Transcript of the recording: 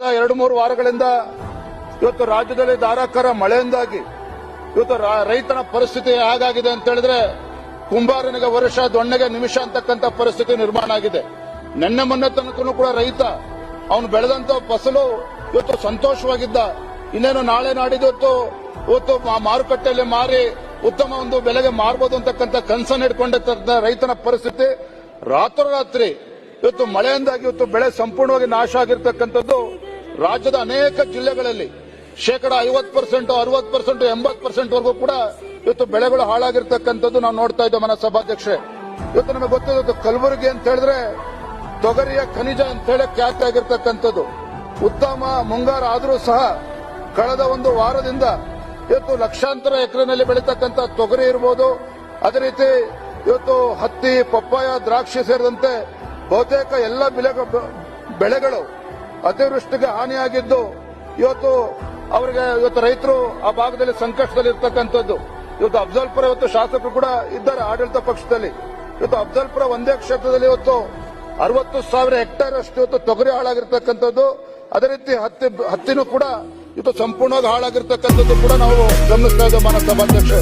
ಎರಡು ಮೂರು ವಾರಗಳಿಂದ ಇವತ್ತು ರಾಜ್ಯದಲ್ಲಿ ಧಾರಾಕಾರ ಮಳೆಯಿಂದಾಗಿ ಇವತ್ತು ರೈತನ ಪರಿಸ್ಥಿತಿ ಹೇಗಾಗಿದೆ ಅಂತ ಹೇಳಿದ್ರೆ ಕುಂಬಾರನಿಗೆ ವರ್ಷ, ದೊಣ್ಣೆಗೆ ನಿಮಿಷ ಅಂತಕ್ಕಂಥ ಪರಿಸ್ಥಿತಿ ನಿರ್ಮಾಣ ಆಗಿದೆ. ನಿನ್ನೆ ಮೊನ್ನೆ ಕೂಡ ರೈತ ಅವನು ಬೆಳೆದಂತ ಫಸಲು ಇವತ್ತು ಸಂತೋಷವಾಗಿದ್ದ. ಇನ್ನೇನು ನಾಳೆ ನಾಡಿದ್ದು ಇವತ್ತು ಮಾರುಕಟ್ಟೆಯಲ್ಲಿ ಮಾರಿ ಉತ್ತಮ ಒಂದು ಬೆಲೆಗೆ ಮಾರಬಹುದು ಅಂತಕ್ಕಂಥ ಕನಸನ್ನು ಇಟ್ಕೊಂಡಿದ್ದ ರೈತನ ಪರಿಸ್ಥಿತಿ ರಾತ್ರೋರಾತ್ರಿ ಇವತ್ತು ಮಳೆಯಿಂದಾಗಿ ಇವತ್ತು ಬೆಳೆ ಸಂಪೂರ್ಣವಾಗಿ ನಾಶ ಆಗಿರ್ತಕ್ಕಂಥದ್ದು ರಾಜ್ಯದ ಅನೇಕ ಜಿಲ್ಲೆಗಳಲ್ಲಿ ಶೇಕಡ ಐವತ್ತು ಪರ್ಸೆಂಟ್, ಅರವತ್ತು ಪರ್ಸೆಂಟ್, ಎಂಬತ್ತು ಪರ್ಸೆಂಟ್ ವರೆಗೂ ಕೂಡ ಇವತ್ತು ಬೆಳೆಗಳು ಹಾಳಾಗಿರ್ತಕ್ಕಂಥದ್ದು ನಾವು ನೋಡ್ತಾ ಇದ್ದೇವೆ ಮನ ಸಭಾಧ್ಯಕ್ಷೆ ಇವತ್ತು ನಮಗೆ ಗೊತ್ತಿರೋದು ಕಲಬುರಗಿ ಅಂತ ಹೇಳಿದ್ರೆ ತೊಗರಿಯ ಖನಿಜ ಅಂತ ಹೇಳಿ ಖ್ಯಾತಿ ಆಗಿರ್ತಕ್ಕಂಥದ್ದು. ಉತ್ತಮ ಮುಂಗಾರು ಆದರೂ ಸಹ ಕಳೆದ ಒಂದು ವಾರದಿಂದ ಇವತ್ತು ಲಕ್ಷಾಂತರ ಎಕರೆನಲ್ಲಿ ಬೆಳೀತಕ್ಕಂಥ ತೊಗರಿ ಇರ್ಬೋದು. ಅದೇ ರೀತಿ ಇವತ್ತು ಹತ್ತಿ, ಪಪ್ಪಾಯ, ದ್ರಾಕ್ಷಿ ಸೇರಿದಂತೆ ಬಹುತೇಕ ಎಲ್ಲ ಬೆಳೆಗ- ಬೆಳೆಗಳು ಅತಿವೃಷ್ಟಿಗೆ ಹಾನಿಯಾಗಿದ್ದು, ಇವತ್ತು ಅವರಿಗೆ, ಇವತ್ತು ರೈತರು ಆ ಭಾಗದಲ್ಲಿ ಸಂಕಷ್ಟದಲ್ಲಿ ಇರ್ತಕ್ಕಂಥದ್ದು ಇವತ್ತು ಅಫ್ಜಲ್ಪುರ ಇವತ್ತು ಶಾಸಕರು ಕೂಡ ಇದ್ದಾರೆ ಆಡಳಿತ ಪಕ್ಷದಲ್ಲಿ. ಇವತ್ತು ಅಫ್ಜಲ್ಪುರ ಒಂದೇ ಕ್ಷೇತ್ರದಲ್ಲಿ ಇವತ್ತು ಅರವತ್ತು ಸಾವಿರ ಹೆಕ್ಟೇರ್ ಅಷ್ಟು ಇವತ್ತು ತೊಗರಿ ಹಾಳಾಗಿರ್ತಕ್ಕಂಥದ್ದು. ಅದೇ ರೀತಿ ಹತ್ತಿ, ಹತ್ತಿನೂ ಕೂಡ ಇವತ್ತು ಸಂಪೂರ್ಣವಾಗಿ ಹಾಳಾಗಿರ್ತಕ್ಕಂಥದ್ದು ಕೂಡ ನಾವು ಗಮನಿಸ್ತಾ ಇದ್ದೇವೆ ಮಾನ್ಯ ಸಭಾಧ್ಯಕ್ಷ